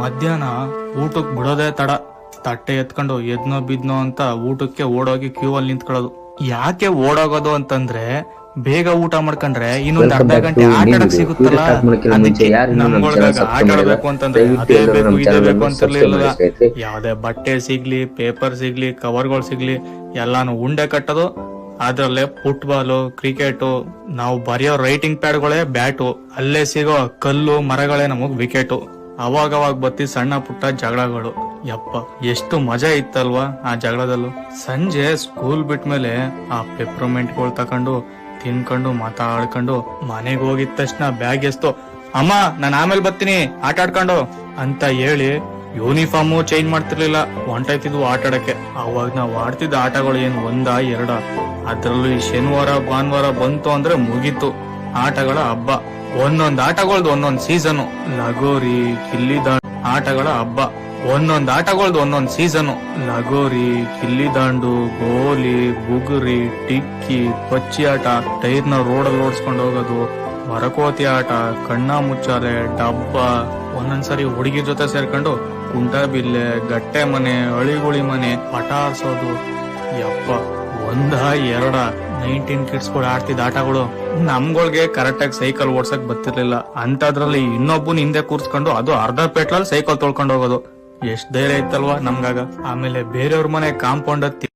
ಮಧ್ಯಾಹ್ನ ಊಟಕ್ ಬಿಡೋದೇ ತಡ. ತಟ್ಟೆ ಎತ್ಕೊಂಡು ಎದ್ನೋ ಬಿದ್ನೋ ಅಂತ ಊಟಕ್ಕೆ ಓಡೋಗಿ ಕ್ಯೂ ಅಲ್ಲಿ ನಿಂತ್ಕೊಳ್ಳೋದು. ಯಾಕೆ ಓಡೋಗೋದು ಅಂತಂದ್ರೆ ಬೇಗ ಊಟ ಮಾಡ್ಕೊಂಡ್ರೆ ಇನ್ನೊಂದ್ ಅರ್ಧ ಗಂಟೆ ಆಟ ಆಡಕ್ ಸಿಗುತ್ತಲ್ಲ? ಆಟಾಡ್ಬೇಕು ಅದಕ್ಕೆ ನಮ್ಗೊಳಗಾಗ ಆಟ ಆಡ್ಬೇಕು ಅಂತಂದ್ರೆ ಅದೇ ಬೇಕು ಇದೇ ಬೇಕು ಅಂತಿರ್ಲಿಲ್ಲ. ಯಾವ್ದೇ ಬಟ್ಟೆ ಸಿಗ್ಲಿ ಪೇಪರ್ ಸಿಗ್ಲಿ ಕವರ್ಗಳು ಸಿಗ್ಲಿ ಎಲ್ಲಾನು ಉಂಡೆ ಕಟ್ಟೋದು. ಅದ್ರಲ್ಲೇ ಫುಟ್ಬಾಲು ಕ್ರಿಕೆಟು ನಾವು ಬರೆಯೋ ರೈಟಿಂಗ್ ಪ್ಯಾಡ್ಗಳೇ ಬ್ಯಾಟು. ಅಲ್ಲೇ ಸಿಗೋ ಕಲ್ಲು ಮರಗಳೇ ನಮಗ್ ವಿಕೆಟು ಅವಾಗವಾಗ ಬತ್ತಿ ಸಣ್ಣ ಪುಟ್ಟ ಜಗಳಗಳು. ಯಪ್ಪ, ಎಷ್ಟು ಮಜಾ ಇತ್ತಲ್ವಾ ಆ ಜಗಳದಲ್ಲೂ. ಸಂಜೆ ಸ್ಕೂಲ್ ಬಿಟ್ಮೇಲೆ ಆ ಪೆಪ್ರಮೆಂಟ್ಗಳು ತಕೊಂಡು, ತಿನ್ಕೊಂಡು, ಮಾತಾಡ್ಕೊಂಡು, ಮನೆಗೆ ಹೋಗಿದ ತಕ್ಷಣ ಬ್ಯಾಗ್ ಎಸ್ತು, ಅಮ್ಮ, ನಾನು ಆಮೇಲೆ ಬರ್ತೀನಿ, ಆಟ ಆಡ್ಕೊಂಡು. ಅಂತ ಹೇಳಿ ಯೂನಿಫಾರ್ಮು ಚೇಂಜ್ ಮಾಡ್ತಿರ್ಲಿಲ್ಲ. ಹೊಂಟಾಯ್ತಿದ್ವು ಆಟ ಆಡಕ್ಕೆ. ಅವಾಗ ನಾವ್ ಆಡ್ತಿದ್ದ ಆಟಗಳು ಏನ್ ಒಂದ ಎರಡ? ಅದರಲ್ಲೂ ಈ ಶನಿವಾರ, ಭಾನುವಾರ ಬಂತು ಅಂದ್ರೆ ಮುಗೀತು. ಆಟಗಳ ಹಬ್ಬ. ಒಂದೊಂದ್ ಆಟಗಳ್ದು ಒಂದೊಂದ್ ಸೀಸನ್ ಲಗೋರಿ ಗಿಲ್ಲಿದಾಂಡು ಆಟಗಳ ಹಬ್ಬ. ಒಂದೊಂದ್ ಆಟಗಳ್ದು ಒಂದೊಂದ್ ಸೀಸನ್ ಲಗೋರಿ ಗಿಲ್ಲಿದಾಂಡು ಗೋಲಿ ಬುಗುರಿ ಟಿಕ್ಕಿ ಪಚ್ಚಿ ಆಟ ಟೈರ್ನ ರೋಡಲ್ಲಿ ಓಡಿಸ್ಕೊಂಡು ಹೋಗೋದು, ಮರಕೋತಿ ಆಟ ಕಣ್ಣ ಮುಚ್ಚಾಲೆ ಡಬ್ಬ. ಒಂದೊಂದ್ಸರಿ ಹುಡುಗಿ ಜೊತೆ ಸೇರ್ಕೊಂಡು ಕುಂಟಾಬಿಲ್ಲೆ ಗಟ್ಟೆ ಮನೆ ಅಳಿಗುಳಿ ಮನೆ, ಪಟಾಸೋದು. ಯಪ್ಪ. ಒಂದ, ಎರಡ ನೈನ್ಟೀನ್ ಕಿಡ್ಸ್ ಕೂಡ ಆಡ್ತಿದ್ದ ಆಟಗಳು. ನಮ್ಗಳ್ಗೆ ಕರೆಕ್ಟ್ ಆಗಿ ಸೈಕಲ್ ಓಡ್ಸಕ್ ಬರ್ತಿರ್ಲಿಲ್ಲ. ಅಂತದ್ರಲ್ಲಿ ಇನ್ನೊಬ್ಬನ ಹಿಂದೆ ಕೂರ್ಸ್ಕೊಂಡು ಅದು ಅರ್ಧ ಪೆಟ್ಲಲ್ಲಿ ಸೈಕಲ್ ತೊಳ್ಕೊಂಡು ಹೋಗೋದು. ಎಷ್ಟ್ ಧೈರ್ಯ ಇತ್ತಲ್ವಾ ನಮ್ಗಾಗ. ಆಮೇಲೆ ಬೇರೆಯವ್ರ ಮನೆ ಕಾಂಪೌಂಡ್ ಹತ್ತಿ